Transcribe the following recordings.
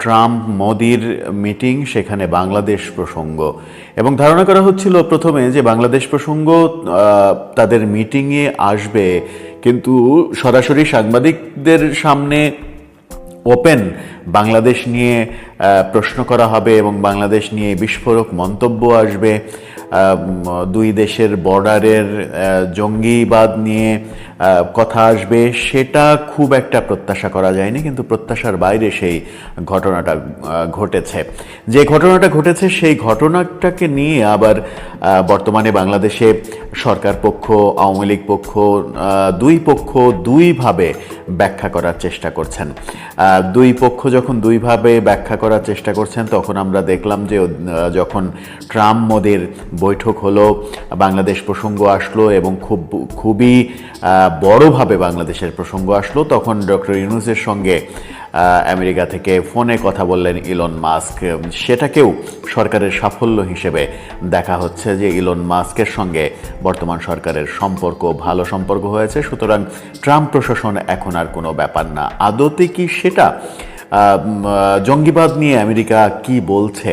Trump মোদির meeting সেখানে বাংলাদেশ প্রসঙ্গ। এবং ধারণা করা হচ্ছিল প্রথমে যে বাংলাদেশ প্রসঙ্গ তাদের মিটিংয়ে আসবে, কিন্তু সরাসরি সাংবাদিকদের সামনে ওপেন বাংলাদেশ নিয়ে প্রশ্ন করা হবে এবং বাংলাদেশ নিয়ে বিস্ফোরক মন্তব্য আসবে। দুই দেশের বর্ডারের জঙ্গিবাদ নিয়ে কথা আসবে, সেটা খুব একটা প্রত্যাশা করা যায়নি, কিন্তু প্রত্যাশার বাইরে সেই ঘটনাটা ঘটেছে। যে ঘটনাটা ঘটেছে, সেই ঘটনাটাকে নিয়ে আবার বর্তমানে বাংলাদেশে সরকার পক্ষ, আওয়ামী লীগ পক্ষ দুই পক্ষ দুইভাবে ব্যাখ্যা করার চেষ্টা করছেন। দুই পক্ষ যখন দুইভাবে ব্যাখ্যা করার চেষ্টা করছেন, তখন আমরা দেখলাম যে যখন ট্রাম্প মোদের বৈঠক হলো, বাংলাদেশ প্রসঙ্গ আসলো এবং খুব, খুবই বড়ভাবে বাংলাদেশের প্রসঙ্গ আসলো, তখন ডক্টর ইউনুসের সঙ্গে আমেরিকা থেকে ফোনে কথা বললেন ইলন মাস্ক। সেটাকেও সরকারের সাফল্য হিসেবে দেখা হচ্ছে যে ইলন মাস্কের সঙ্গে বর্তমান সরকারের সম্পর্ক, ভালো সম্পর্ক হয়েছে। সুতরাং ট্রাম্প প্রশাসন এখন আর কোনো ব্যাপার না। আদতে কি সেটা? জঙ্গিবাদ নিয়ে আমেরিকা কি বলছে?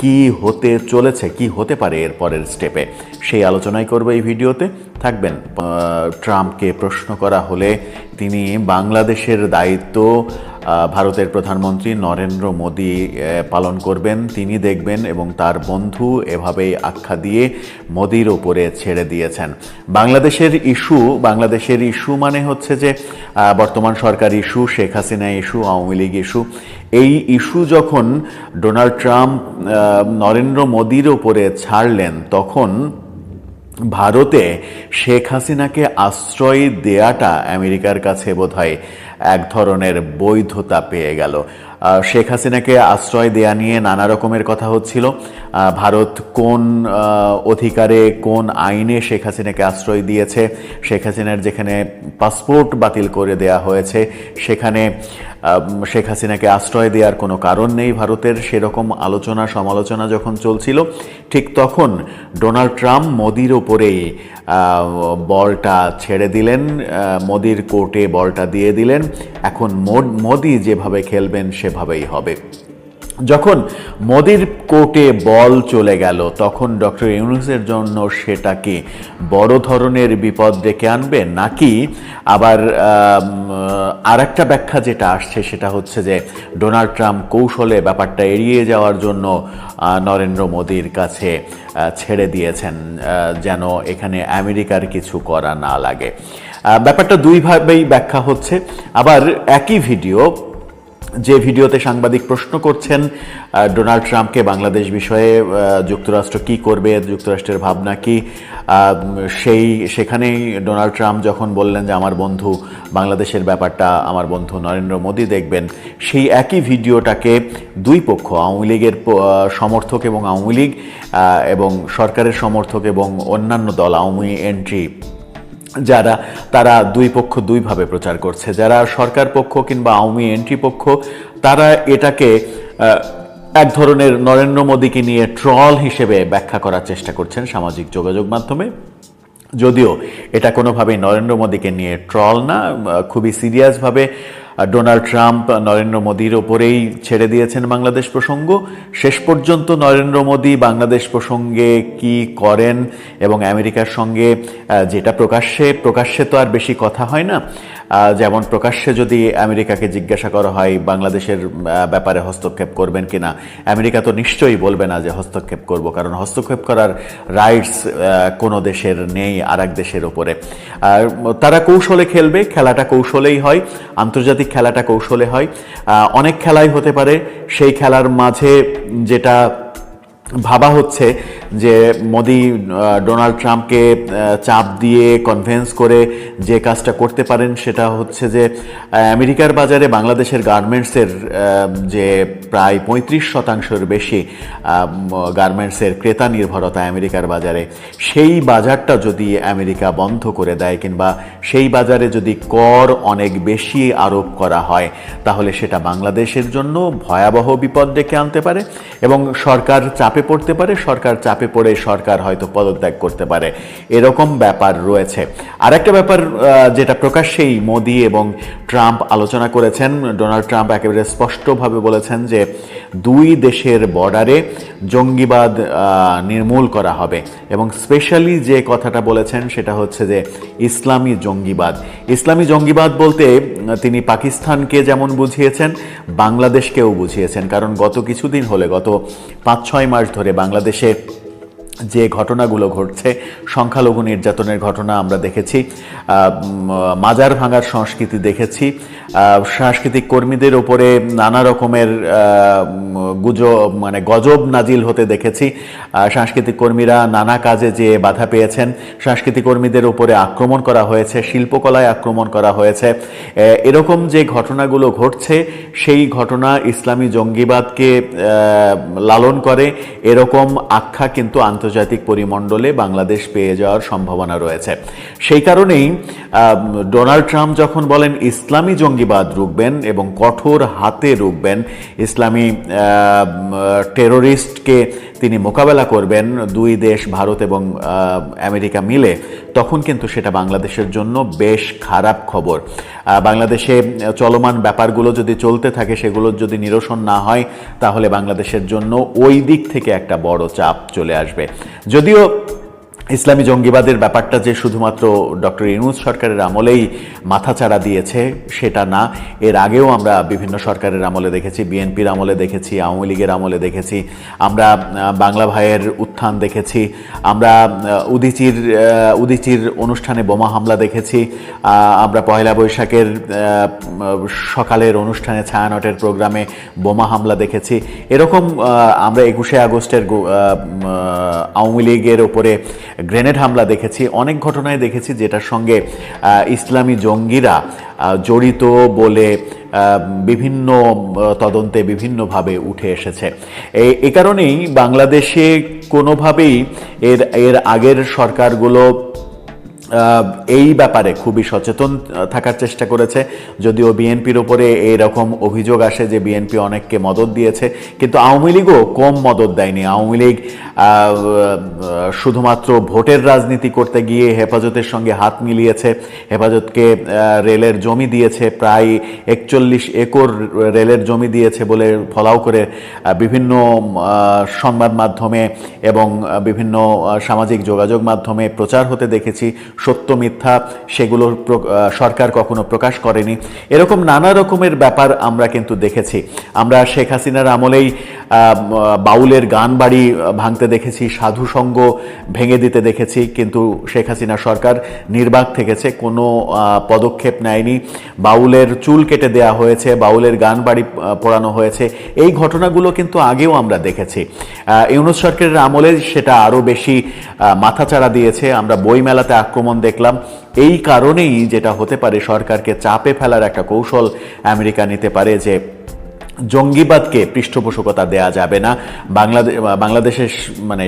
কি হতে চলেছে? কি হতে পারে এর পরের স্টেপে? সেই আলোচনাই করবে এই ভিডিওতে। থাকবেন ট্রাম্পকে প্রশ্ন করা হলে তিনি বাংলাদেশের দায়িত্ব ভারতের প্রধানমন্ত্রী নরেন্দ্র মোদী পালন করবেন। তিনি দেখবেন এবং তার বন্ধু এভাবেই আখ্যা দিয়ে মোদির ওপরে ছেড়ে দিয়েছেন। বাংলাদেশের ইস্যু বাংলাদেশের ইস্যু মানে হচ্ছে যে বর্তমান সরকার issue, Sheikh Hasina issue, Awami League issue. এই ইস্যু যখন ডোনাল্ড ট্রাম্প নরেন্দ্র মোদির ওপরে ছাড়লেন, তখন ভারতে শেখ হাসিনাকে আশ্রয় দেয়াটা আমেরিকার কাছে বোধহয় এক ধরনের বৈধতা পেয়ে গেল। শেখ হাসিনাকে আশ্রয় দেয়া নিয়ে নানা রকমের কথা হচ্ছিল। ভারত কোন অধিকারে, কোন আইনে শেখ হাসিনাকে আশ্রয় দিয়েছে? শেখ হাসিনার যেখানে পাসপোর্ট বাতিল করে দেয়া হয়েছে, সেখানে শেখ হাসিনাকে আশ্রয় দেওয়ার কোনো কারণ নেই ভারতের, সেরকম আলোচনা, সমালোচনা যখন চলছিল, ঠিক তখন ডোনাল্ড ট্রাম্প মোদির ওপরেই বলটা ছেড়ে দিলেন মোদির কোর্টে বলটা দিয়ে দিলেন। এখন মোদ- যেভাবে খেলবেন সেভাবেই হবে। যখন মোদির কোর্টে বল চলে গেল, তখন ডক্টর ইউনুসের জন্য সেটা কি বড় ধরনের বিপদ ডেকে আনবে নাকি আবার আর একটা ব্যাখ্যা যেটা আসছে সেটা হচ্ছে যে ডোনাল্ড ট্রাম্প কৌশলে ব্যাপারটা এড়িয়ে যাওয়ার জন্য নরেন্দ্র মোদির কাছে ছেড়ে দিয়েছেন যেন এখানে আমেরিকার কিছু করা না লাগে। ব্যাপারটা দুইভাবেই ব্যাখ্যা হচ্ছে। আবার একই ভিডিও যে ভিডিওতে সাংবাদিক প্রশ্ন করছেন ডোনাল্ড ট্রাম্পকে বাংলাদেশ বিষয়ে যুক্তরাষ্ট্র কি করবে, যুক্তরাষ্ট্রের ভাবনা কি সেই সেখানেই ডোনাল্ড ট্রাম্প যখন বললেন যে আমার বন্ধু বাংলাদেশের ব্যাপারটা, আমার বন্ধু নরেন্দ্র মোদী দেখবেন, সেই একই ভিডিওটাকে দুই পক্ষ, আওয়ামী লীগের সমর্থক এবং আওয়ামী লীগ এবং সরকারের সমর্থক এবং অন্যান্য দল, আওয়ামী এন্ট্রি যারা, তারা দুই পক্ষ দুইভাবে প্রচার করছে। যারা সরকার পক্ষ কিংবা আওয়ামী এন্ট্রি পক্ষ, তারা এটাকে এক ধরনের নরেন্দ্র মোদীকে নিয়ে ট্রল হিসেবে ব্যাখ্যা করার চেষ্টা করছেন সামাজিক যোগাযোগ মাধ্যমে। যদিও এটা কোনোভাবেই নরেন্দ্র মোদীকে নিয়ে ট্রল না খুবই সিরিয়াসভাবে ডোনাল্ড ট্রাম্প, নরেন্দ্র মোদীর ওপরেই ছেড়ে দিয়েছেন বাংলাদেশ প্রসঙ্গ। শেষ পর্যন্ত নরেন্দ্র মোদী বাংলাদেশ প্রসঙ্গে কি করেন এবং আমেরিকার সঙ্গে যেটা প্রকাশ্যে প্রকাশ্যে তো আর বেশি কথা হয় না। যেমন প্রকাশ্যে যদি আমেরিকাকে জিজ্ঞাসা করা হয়, বাংলাদেশের ব্যাপারে হস্তক্ষেপ করবেন কিনা, আমেরিকা তো নিশ্চয়ই বলবে না যে হস্তক্ষেপ করব, কারণ হস্তক্ষেপ করার রাইটস কোনো দেশের নেই আর এক দেশের ওপরে। আর তারা কৌশলে খেলবে, খেলাটা কৌশলেই হয়, আন্তর্জাতিক খেলাটা কৌশলে হয়। অনেক খেলাই হতে পারে, সেই খেলার মাঝে যেটা ভাবা হচ্ছে যে মোদি ডোনাল্ড ট্রাম্পকে চাপ দিয়ে কনভেন্স করে যে কাজটা করতে পারেন, সেটা হচ্ছে যে আমেরিকার বাজারে বাংলাদেশের গার্মেন্টসের যে প্রায় পঁয়ত্রিশ শতাংশের বেশি গার্মেন্টসের ক্রেতা নির্ভরতা আমেরিকার বাজারে, সেই বাজারটা যদি আমেরিকা বন্ধ করে দেয় কিংবা সেই বাজারে যদি কর অনেক বেশি আরোপ করা হয়, তাহলে সেটা বাংলাদেশের জন্য ভয়াবহ বিপদ ডেকে আনতে পারে এবং সরকার চাপে পড়তে পারে, সরকার চাপে চাপে পড়ে সরকার হয়তো পদত্যাগ করতে পারে। এরকম ব্যাপার রয়েছে। আর একটা ব্যাপার যেটা প্রকাশ্যেই মোদি এবং ট্রাম্প আলোচনা করেছেন, ডোনাল্ড ট্রাম্প একেবারে স্পষ্টভাবে বলেছেন যে দুই দেশের বর্ডারে জঙ্গিবাদ নির্মূল করা হবে। এবং স্পেশালি যে কথাটা বলেছেন সেটা হচ্ছে যে ইসলামী জঙ্গিবাদ। ইসলামী জঙ্গিবাদ বলতে তিনি পাকিস্তানকে যেমন বুঝিয়েছেন, বাংলাদেশকেও বুঝিয়েছেন। কারণ গত কিছুদিন হলে, গত পাঁচ ছয় মাস ধরে বাংলাদেশে যে ঘটনাগুলো ঘটছে সংখ্যালঘু নির্যাতনের ঘটনা আমরা দেখেছি মাজার ভাঙার সংস্কৃতি দেখেছি সাংস্কৃতিক কর্মীদের ওপরে নানা রকমের গুজব মানে গজব নাজিল হতে দেখেছি। সাংস্কৃতিক কর্মীরা নানা কাজে যে বাধা পেয়েছেন। সাংস্কৃতিক কর্মীদের উপরে আক্রমণ করা হয়েছে, শিল্পকলায় আক্রমণ করা হয়েছে। এরকম যে ঘটনাগুলো ঘটছে, সেই ঘটনা ইসলামী জঙ্গিবাদকে লালন করে। এরকম আখ্যা কিন্তু আন্তর্জাতিক পরিমণ্ডলে বাংলাদেশ পেয়ে যাওয়ার সম্ভাবনা রয়েছে। সেই কারণেই ডোনাল্ড ট্রাম্প যখন বলেন, ইসলামী জঙ্গিবাদ রুখবেন এবং কঠোর হাতে রুখবেন। ইসলামী টেরোরিস্টকে তিনি মোকাবেলা করবেন দুই দেশ, ভারত এবং আমেরিকা মিলে। তখন কিন্তু সেটা বাংলাদেশের জন্য বেশ খারাপ খবর। বাংলাদেশে চলমান ব্যাপারগুলো যদি চলতে থাকে সেগুলোর যদি নিরসন না হয়, তাহলে বাংলাদেশের জন্য ওই দিক থেকে একটা বড় চাপ চলে আসবে। যদিও ইসলামী জঙ্গিবাদের ব্যাপারটা যে শুধুমাত্র ডক্টর ইনুজ সরকারের আমলেই মাথাচাড়া দিয়েছে, সেটা না। এর আগেও আমরা বিভিন্ন সরকারের আমলে দেখেছি, বিএনপির আমলে দেখেছি, আওয়ামী লীগের আমলে দেখেছি, আমরা বাংলা ভাইয়ের উত্থান দেখেছি, আমরা উদিচির উদীচির অনুষ্ঠানে বোমা হামলা দেখেছি আমরা পয়লা বৈশাখের সকালের অনুষ্ঠানে ছায়ানটের প্রোগ্রামে বোমা হামলা দেখেছি। এরকম আমরা একুশে আগস্টের আওয়ামী লীগের ওপরে গ্রেনেড হামলা দেখেছি, অনেক ঘটনায় দেখেছি যেটার সঙ্গে ইসলামী জঙ্গিরা জড়িত বলে বিভিন্ন তদন্তে বিভিন্নভাবে উঠে এসেছে। এ- কারণেই বাংলাদেশে কোনোভাবেই এর এর আগের সরকারগুলো এই ব্যাপারে খুবই সচেতন থাকার চেষ্টা করেছে। যদিও বিএনপির ওপরে এইরকম অভিযোগ আসে যে বিএনপি অনেককে মদত দিয়েছে, কিন্তু আওয়ামী লীগও কম মদত দেয়নি। আওয়ামী লীগ শুধুমাত্র ভোটের রাজনীতি করতে গিয়ে হেফাজতের সঙ্গে হাত মিলিয়েছে। হেফাজতকে রেলের জমি দিয়েছে, প্রায় একচল্লিশ একর রেলের জমি দিয়েছে বলে ফলাও করে বিভিন্ন সংবাদ মাধ্যমে এবং বিভিন্ন সামাজিক যোগাযোগ মাধ্যমে প্রচার হতে দেখেছি। সত্য, মিথ্যা সেগুলো সরকার কখনো প্রকাশ করেনি। এরকম নানা রকমের ব্যাপার আমরা কিন্তু দেখেছি। আমরা শেখ হাসিনার আমলেই বাউলের গান বাড়ি ভাঙতে দেখেছি, সাধু সঙ্গ ভেঙে দিতে দেখেছি, কিন্তু শেখ হাসিনা সরকার নির্বাক থেকেছে, কোনো পদক্ষেপ নেয়নি। বাউলের চুল কেটে দেয়া হয়েছে, বাউলের গান বাড়ি পোড়ানো হয়েছে। এই ঘটনাগুলো কিন্তু আগেও আমরা দেখেছি। ইউনুস সরকারের আমলে সেটা আরও বেশি মাথাচাড়া দিয়েছে। আমরা বইমেলাতে আক্রমণ দেখলাম। এই কারণেই যেটা হতে পারে, সরকারকে চাপে ফেলার একটা কৌশল আমেরিকা নিতে পারে যে জঙ্গিবাদকে পৃষ্ঠপোষকতা দেয়া যাবে না। বাংলাদেশ বাংলাদেশের মানে